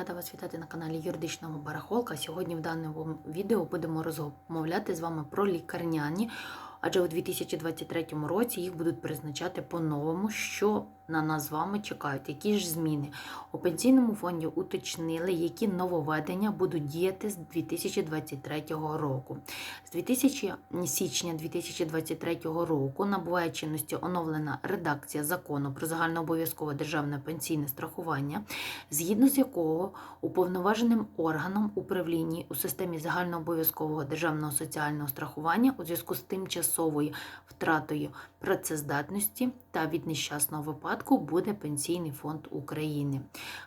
рада вас вітати на каналі Юридичного Барахолка. Сьогодні в даному відео будемо розмовляти з вами про лікарняні, адже у 2023 році їх будуть призначати по-новому, що на нас з вами чекають, які ж зміни. У пенсійному фонді уточнили, які нововведення будуть діяти з 2023 року. З 2000 січня 2023 року набуває чинності оновлена редакція закону про загальнообов'язкове державне пенсійне страхування, згідно з якого уповноваженим органом управління у системі загальнообов'язкового державного соціального страхування у зв'язку з тимчасовою втратою працездатності та від нещасного випадку буде Пенсійний фонд України.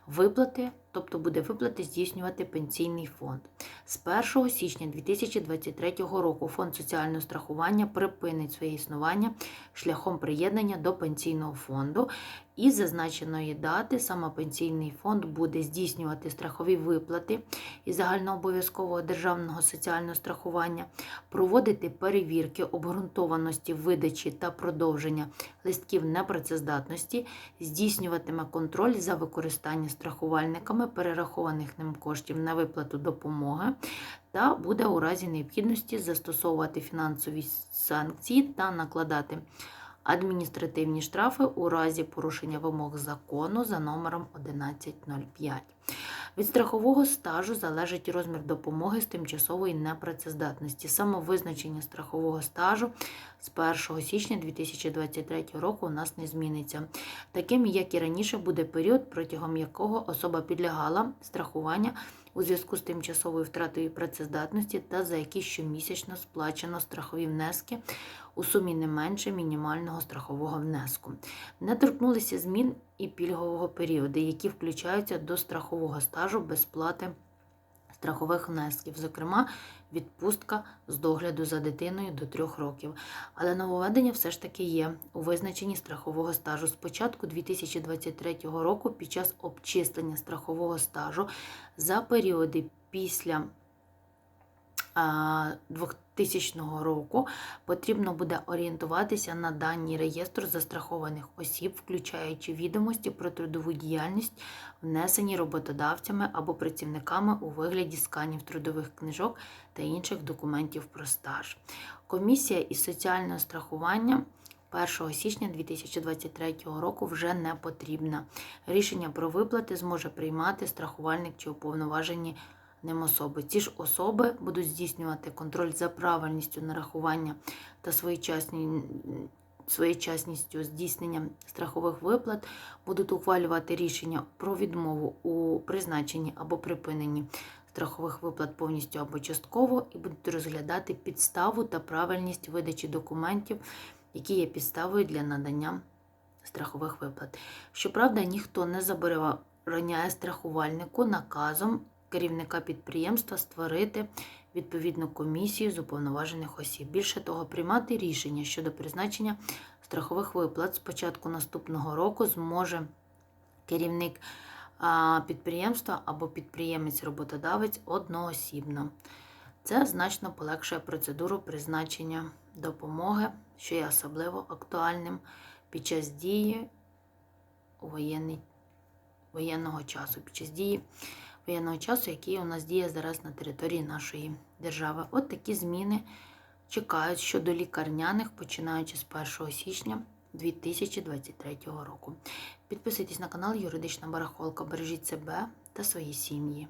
Виплати, тобто буде виплати здійснювати Пенсійний фонд. З 1 січня 2023 року фонд соціального страхування припинить своє існування шляхом приєднання до пенсійного фонду. І з зазначеної дати саме пенсійний фонд буде здійснювати страхові виплати із загальнообов'язкового державного соціального страхування, проводити перевірки обґрунтованості видачі та продовження листків непрацездатності, здійснюватиме контроль за використання страхувальниками перерахованих ним коштів на виплату допомоги. Та буде у разі необхідності застосовувати фінансові санкції та накладати адміністративні штрафи у разі порушення вимог закону за номером 1105. Від страхового стажу залежить розмір допомоги з тимчасової непрацездатності. Самовизначення страхового стажу з 1 січня 2023 року у нас не зміниться. Таким, як і раніше, буде період, протягом якого особа підлягала страхування у зв'язку з тимчасовою втратою працездатності та за які щомісячно сплачено страхові внески у сумі не менше мінімального страхового внеску. Не торкнулися змін і пільгового періоду, які включаються до страхового стажу без сплати страхових внесків, зокрема відпустка з догляду за дитиною до 3 років. Але нововведення все ж таки є у визначенні страхового стажу. З початку 2023 року під час обчислення страхового стажу за періоди після 2000 року потрібно буде орієнтуватися на дані реєстру застрахованих осіб, включаючи відомості про трудову діяльність, внесені роботодавцями або працівниками у вигляді сканів трудових книжок та інших документів про стаж. Комісія із соціального страхування. 1 січня 2023 року вже не потрібна. Рішення про виплати зможе приймати страхувальник чи уповноважені ним особи. Ці ж особи будуть здійснювати контроль за правильністю нарахування та своєчасні. Своєчасністю здійснення страхових виплат будуть ухвалювати рішення про відмову у призначенні або припиненні страхових виплат повністю або частково, і будуть розглядати підставу та правильність видачі документів, які є підставою для надання страхових виплат. Щоправда, ніхто не забороняє страхувальнику наказом керівника підприємства створити відповідну комісію з уповноважених осіб. Більше того, приймати рішення щодо призначення страхових виплат з початку наступного року зможе керівник підприємства або підприємець-роботодавець одноосібно. Це значно полегшує процедуру призначення допомоги, що є особливо актуальним під час дії воєнного часу, під час дії воєнного часу, який у нас діє зараз на території нашої держави. От такі зміни чекають щодо лікарняних, починаючи з 1 січня 2023 року. Підписуйтесь на канал Юридична Барахолка, бережіть себе та свої сім'ї.